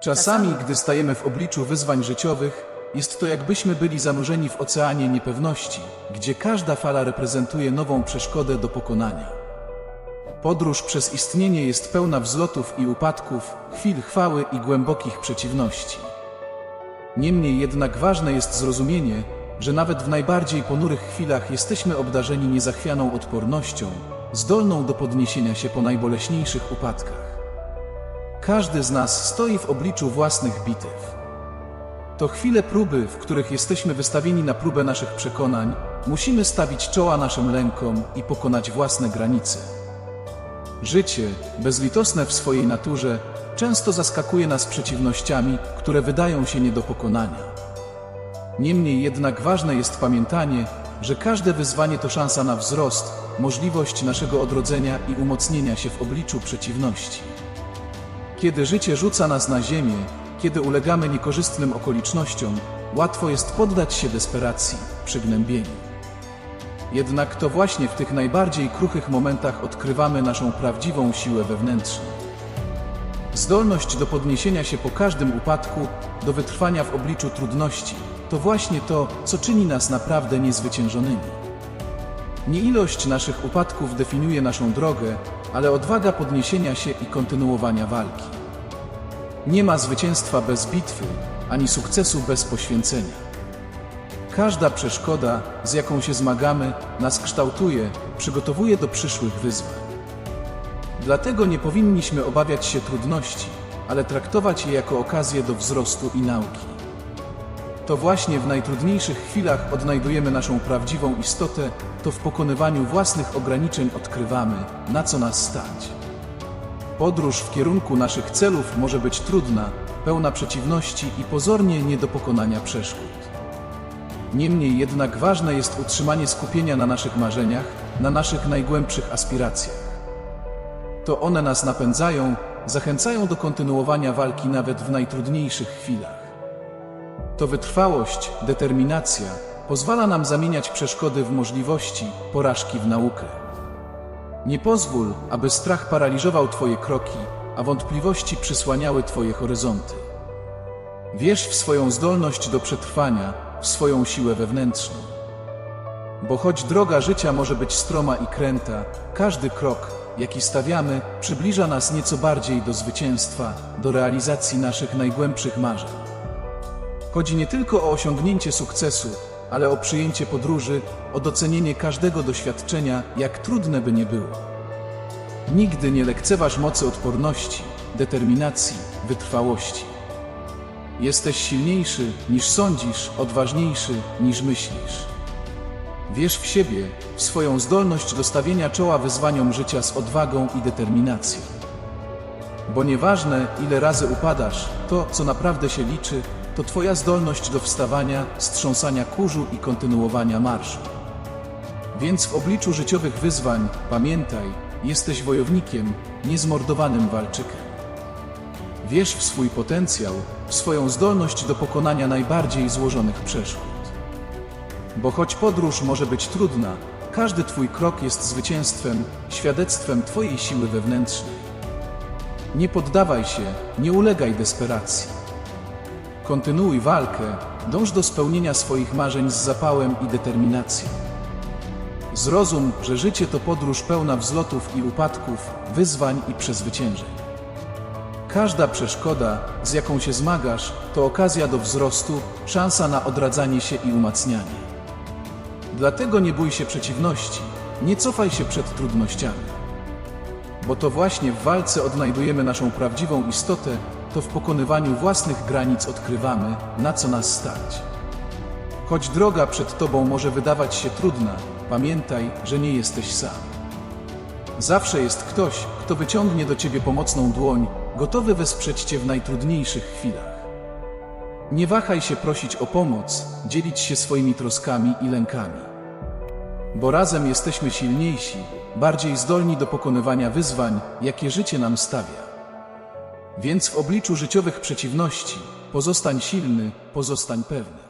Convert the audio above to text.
Czasami, gdy stajemy w obliczu wyzwań życiowych, jest to jakbyśmy byli zanurzeni w oceanie niepewności, gdzie każda fala reprezentuje nową przeszkodę do pokonania. Podróż przez istnienie jest pełna wzlotów i upadków, chwil chwały i głębokich przeciwności. Niemniej jednak ważne jest zrozumienie, że nawet w najbardziej ponurych chwilach jesteśmy obdarzeni niezachwianą odpornością, zdolną do podniesienia się po najboleśniejszych upadkach. Każdy z nas stoi w obliczu własnych bitew. To chwile próby, w których jesteśmy wystawieni na próbę naszych przekonań, musimy stawić czoła naszym lękom i pokonać własne granice. Życie, bezlitosne w swojej naturze, często zaskakuje nas przeciwnościami, które wydają się nie do pokonania. Niemniej jednak ważne jest pamiętanie, że każde wyzwanie to szansa na wzrost, możliwość naszego odrodzenia i umocnienia się w obliczu przeciwności. Kiedy życie rzuca nas na ziemię, kiedy ulegamy niekorzystnym okolicznościom, łatwo jest poddać się desperacji, przygnębieniu. Jednak to właśnie w tych najbardziej kruchych momentach odkrywamy naszą prawdziwą siłę wewnętrzną. Zdolność do podniesienia się po każdym upadku, do wytrwania w obliczu trudności, to właśnie to, co czyni nas naprawdę niezwyciężonymi. Nie ilość naszych upadków definiuje naszą drogę, ale odwaga podniesienia się i kontynuowania walki. Nie ma zwycięstwa bez bitwy, ani sukcesu bez poświęcenia. Każda przeszkoda, z jaką się zmagamy, nas kształtuje, przygotowuje do przyszłych wyzwań. Dlatego nie powinniśmy obawiać się trudności, ale traktować je jako okazję do wzrostu i nauki. To właśnie w najtrudniejszych chwilach odnajdujemy naszą prawdziwą istotę, to w pokonywaniu własnych ograniczeń odkrywamy, na co nas stać. Podróż w kierunku naszych celów może być trudna, pełna przeciwności i pozornie nie do pokonania przeszkód. Niemniej jednak ważne jest utrzymanie skupienia na naszych marzeniach, na naszych najgłębszych aspiracjach. To one nas napędzają, zachęcają do kontynuowania walki nawet w najtrudniejszych chwilach. To wytrwałość, determinacja pozwala nam zamieniać przeszkody w możliwości, porażki w naukę. Nie pozwól, aby strach paraliżował Twoje kroki, a wątpliwości przysłaniały Twoje horyzonty. Wierz w swoją zdolność do przetrwania, w swoją siłę wewnętrzną. Bo choć droga życia może być stroma i kręta, każdy krok, jaki stawiamy, przybliża nas nieco bardziej do zwycięstwa, do realizacji naszych najgłębszych marzeń. Chodzi nie tylko o osiągnięcie sukcesu, ale o przyjęcie podróży, o docenienie każdego doświadczenia, jak trudne by nie było. Nigdy nie lekceważ mocy odporności, determinacji, wytrwałości. Jesteś silniejszy niż sądzisz, odważniejszy niż myślisz. Wierz w siebie, w swoją zdolność do stawienia czoła wyzwaniom życia z odwagą i determinacją. Bo nieważne, ile razy upadasz, to, co naprawdę się liczy, to Twoja zdolność do wstawania, strząsania kurzu i kontynuowania marszu. Więc w obliczu życiowych wyzwań pamiętaj, jesteś wojownikiem, niezmordowanym walczykiem. Wierz w swój potencjał, w swoją zdolność do pokonania najbardziej złożonych przeszkód. Bo choć podróż może być trudna, każdy Twój krok jest zwycięstwem, świadectwem Twojej siły wewnętrznej. Nie poddawaj się, nie ulegaj desperacji. Kontynuuj walkę, dąż do spełnienia swoich marzeń z zapałem i determinacją. Zrozum, że życie to podróż pełna wzlotów i upadków, wyzwań i przezwyciężeń. Każda przeszkoda, z jaką się zmagasz, to okazja do wzrostu, szansa na odradzanie się i umacnianie. Dlatego nie bój się przeciwności, nie cofaj się przed trudnościami. Bo to właśnie w walce odnajdujemy naszą prawdziwą istotę, to w pokonywaniu własnych granic odkrywamy, na co nas stać. Choć droga przed Tobą może wydawać się trudna, pamiętaj, że nie jesteś sam. Zawsze jest ktoś, kto wyciągnie do Ciebie pomocną dłoń, gotowy wesprzeć Cię w najtrudniejszych chwilach. Nie wahaj się prosić o pomoc, dzielić się swoimi troskami i lękami. Bo razem jesteśmy silniejsi, bardziej zdolni do pokonywania wyzwań, jakie życie nam stawia. Więc w obliczu życiowych przeciwności pozostań silny, pozostań pewny.